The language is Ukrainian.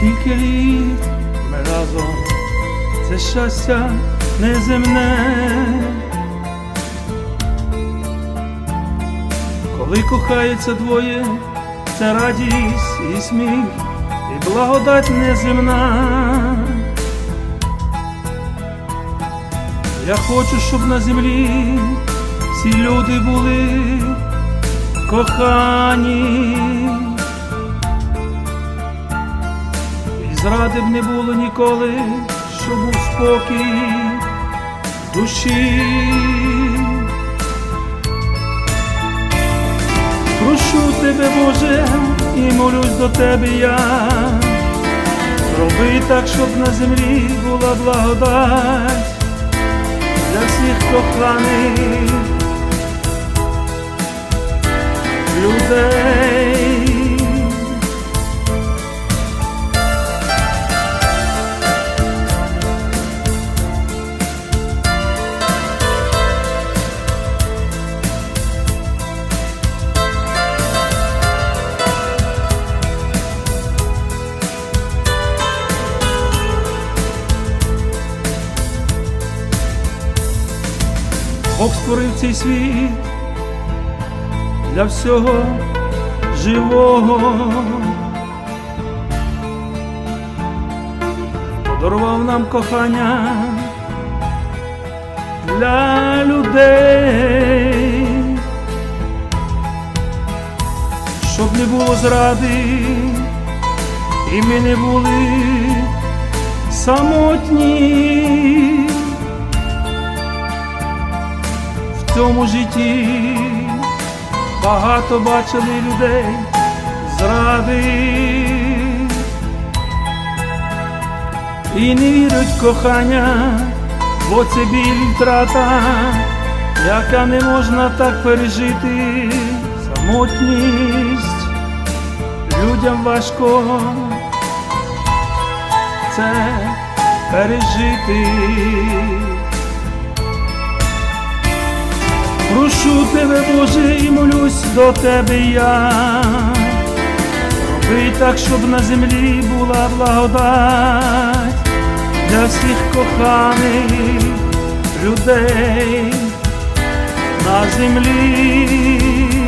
Скільки літ ми разом, це щастя неземне. Коли кохаються двоє, це радість і сміх, і благодать неземна. Я хочу, щоб на землі всі люди були кохані. Зради б не було ніколи, щоб був спокій душі. Прошу тебе, Боже, і молюсь до тебе я. Зроби так, щоб на землі була благодать для всіх коханих людей. Бог створив цей світ для всього живого, подарував нам кохання для людей, щоб не було зради, і ми не були самотні. Цьому житті. Багато бачили людей зради. І не вірять кохання, бо це біль втрата, яка не можна так пережити, самотність людям важко це пережити. Прошу тебе, Боже, і молюсь до тебе я. Роби так, щоб на землі була благодать для всіх коханих людей на землі.